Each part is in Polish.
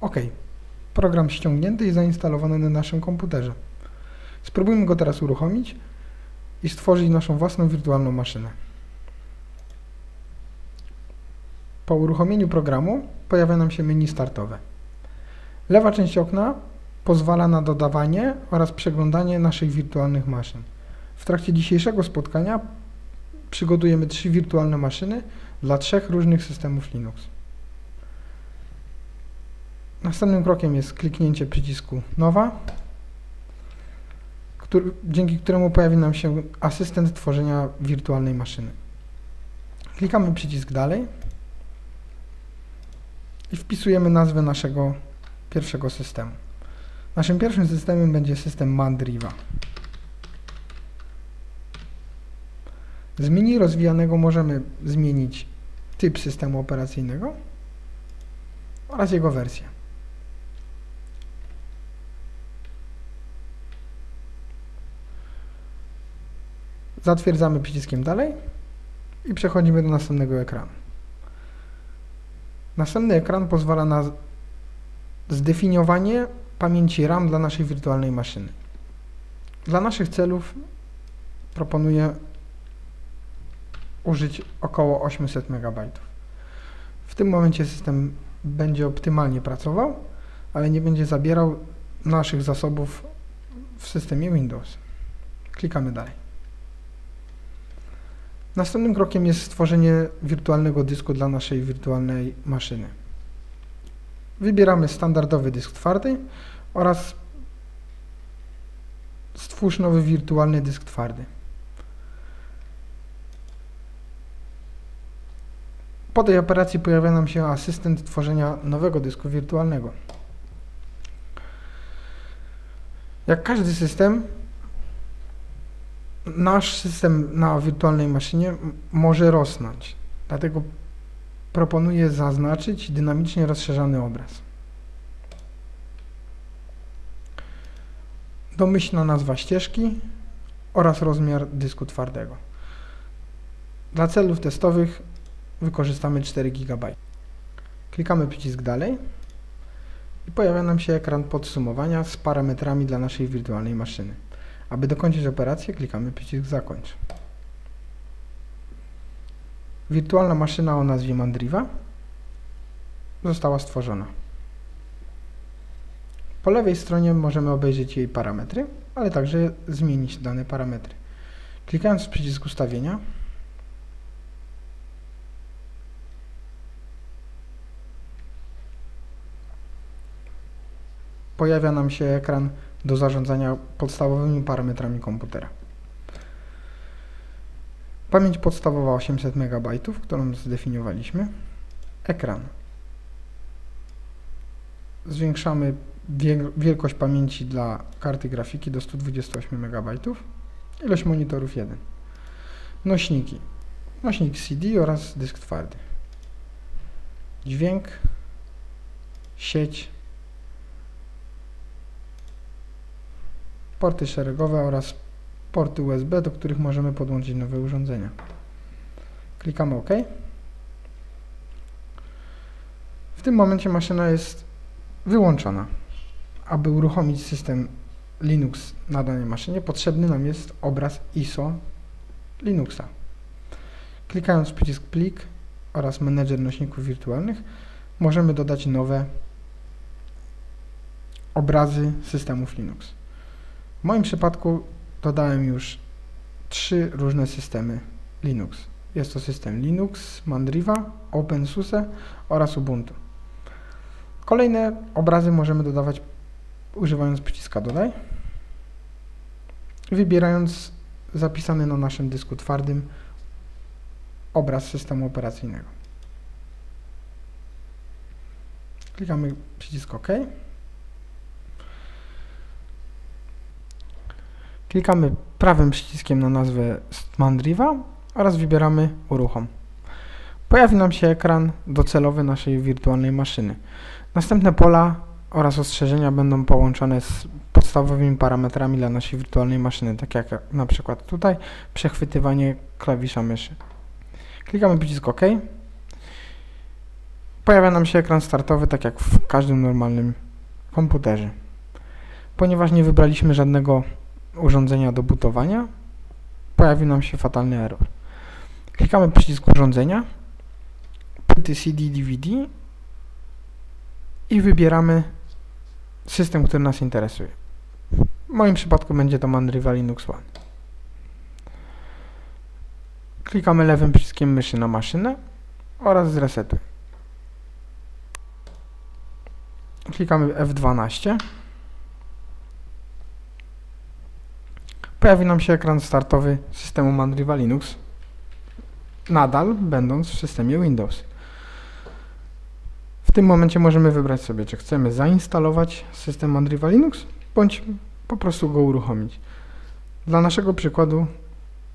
OK. Program ściągnięty i zainstalowany na naszym komputerze. Spróbujmy go teraz uruchomić i stworzyć naszą własną wirtualną maszynę. Po uruchomieniu programu pojawia nam się menu startowe. Lewa część okna pozwala na dodawanie oraz przeglądanie naszych wirtualnych maszyn. W trakcie dzisiejszego spotkania przygotujemy trzy wirtualne maszyny dla trzech różnych systemów Linux. Następnym krokiem jest kliknięcie przycisku Nowa, który, dzięki któremu pojawi nam się asystent tworzenia wirtualnej maszyny. Klikamy przycisk Dalej i wpisujemy nazwę naszego pierwszego systemu. Naszym pierwszym systemem będzie system Mandriva. Z menu rozwijanego możemy zmienić typ systemu operacyjnego oraz jego wersję. Zatwierdzamy przyciskiem dalej i przechodzimy do następnego ekranu. Następny ekran pozwala na zdefiniowanie pamięci RAM dla naszej wirtualnej maszyny. Dla naszych celów proponuję użyć około 800 MB. W tym momencie system będzie optymalnie pracował, ale nie będzie zabierał naszych zasobów w systemie Windows. Klikamy dalej. Następnym krokiem jest stworzenie wirtualnego dysku dla naszej wirtualnej maszyny. Wybieramy standardowy dysk twardy oraz stwórz nowy wirtualny dysk twardy. Po tej operacji pojawia nam się asystent tworzenia nowego dysku wirtualnego. Jak każdy system, nasz system na wirtualnej maszynie może rosnąć. Dlatego proponuję zaznaczyć dynamicznie rozszerzany obraz. Domyślna nazwa ścieżki oraz rozmiar dysku twardego. Dla celów testowych wykorzystamy 4 GB. Klikamy przycisk dalej i pojawia nam się ekran podsumowania z parametrami dla naszej wirtualnej maszyny. Aby dokończyć operację, klikamy przycisk zakończ. Wirtualna maszyna o nazwie Mandriva została stworzona. Po lewej stronie możemy obejrzeć jej parametry, ale także zmienić dane parametry. Klikając w przycisk ustawienia, pojawia nam się ekran do zarządzania podstawowymi parametrami komputera. Pamięć podstawowa 800 MB, którą zdefiniowaliśmy. Ekran. Zwiększamy wielkość pamięci dla karty grafiki do 128 MB. Ilość monitorów 1. Nośniki. Nośnik CD oraz dysk twardy. Dźwięk, sieć, porty szeregowe oraz porty USB, do których możemy podłączyć nowe urządzenia. Klikamy OK. W tym momencie maszyna jest wyłączona. Aby uruchomić system Linux na danej maszynie, potrzebny nam jest obraz ISO Linuxa. Klikając przycisk plik oraz menedżer nośników wirtualnych, możemy dodać nowe obrazy systemów Linux. W moim przypadku dodałem już trzy różne systemy Linux. Jest to system Linux, Mandriva, OpenSUSE oraz Ubuntu. Kolejne obrazy możemy dodawać używając przyciska dodaj, wybierając zapisany na naszym dysku twardym obraz systemu operacyjnego. Klikamy przycisk OK. Klikamy prawym przyciskiem na nazwę Mandriva oraz wybieramy uruchom. Pojawi nam się ekran docelowy naszej wirtualnej maszyny. Następne pola oraz ostrzeżenia będą połączone z podstawowymi parametrami dla naszej wirtualnej maszyny, tak jak na przykład tutaj przechwytywanie klawisza myszy. Klikamy przycisk OK Pojawia nam się ekran startowy, tak jak w każdym normalnym komputerze. Ponieważ nie wybraliśmy żadnego urządzenia do butowania, pojawił nam się fatalny error. Klikamy przycisk urządzenia, płyty CD, DVD i wybieramy system, który nas interesuje. W moim przypadku będzie to Mandriva Linux One. Klikamy lewym przyciskiem myszy na maszynę oraz zresetuj. Klikamy F12. Pojawi nam się ekran startowy systemu Mandriva Linux, nadal będąc w systemie Windows. W tym momencie możemy wybrać sobie, czy chcemy zainstalować system Mandriva Linux, bądź po prostu go uruchomić. Dla naszego przykładu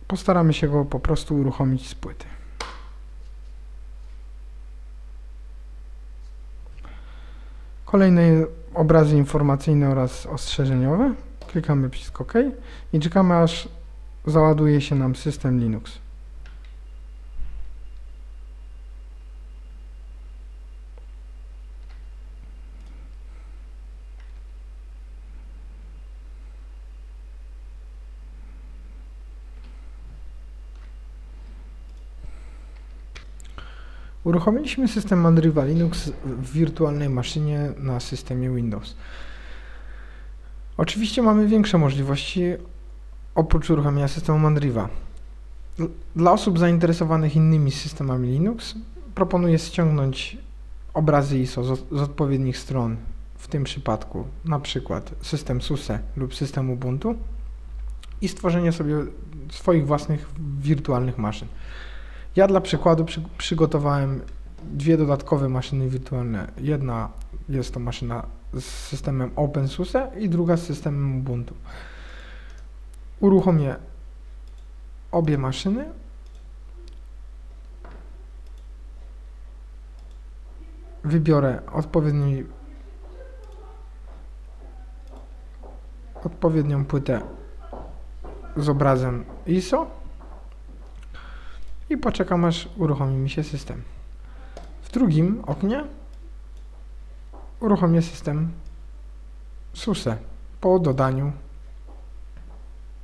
postaramy się go po prostu uruchomić z płyty. Kolejne obrazy informacyjne oraz ostrzeżeniowe. Klikamy przycisk OK i czekamy aż załaduje się nam system Linux. Uruchomiliśmy system Mandriva Linux w wirtualnej maszynie na systemie Windows. Oczywiście mamy większe możliwości oprócz uruchomienia systemu Mandriva. Dl- Dla osób zainteresowanych innymi systemami Linux proponuję ściągnąć obrazy ISO z, z odpowiednich stron, w tym przypadku na przykład system SUSE lub system Ubuntu i stworzenie sobie swoich własnych wirtualnych maszyn. Ja dla przykładu przy, przygotowałem dwie dodatkowe maszyny wirtualne. Jedna jest to maszyna z systemem OpenSUSE i druga z systemem Ubuntu. Uruchomię obie maszyny. Wybiorę odpowiedni, odpowiednią płytę z obrazem ISO i poczekam aż uruchomi mi się system. W drugim oknie uruchomię system SUSE po dodaniu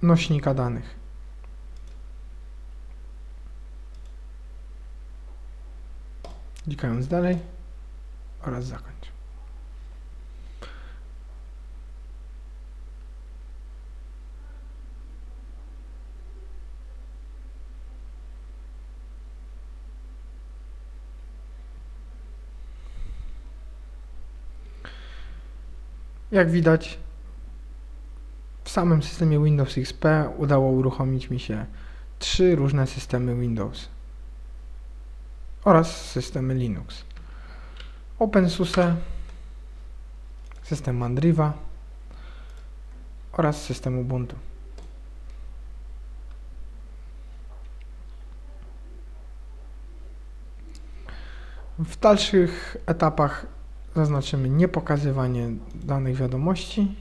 nośnika danych. Klikając dalej oraz zakończ. Jak widać, w samym systemie Windows XP udało uruchomić mi się trzy różne systemy Windows oraz systemy Linux. OpenSUSE, system Mandriva oraz system Ubuntu. W dalszych etapach zaznaczymy niepokazywanie danych wiadomości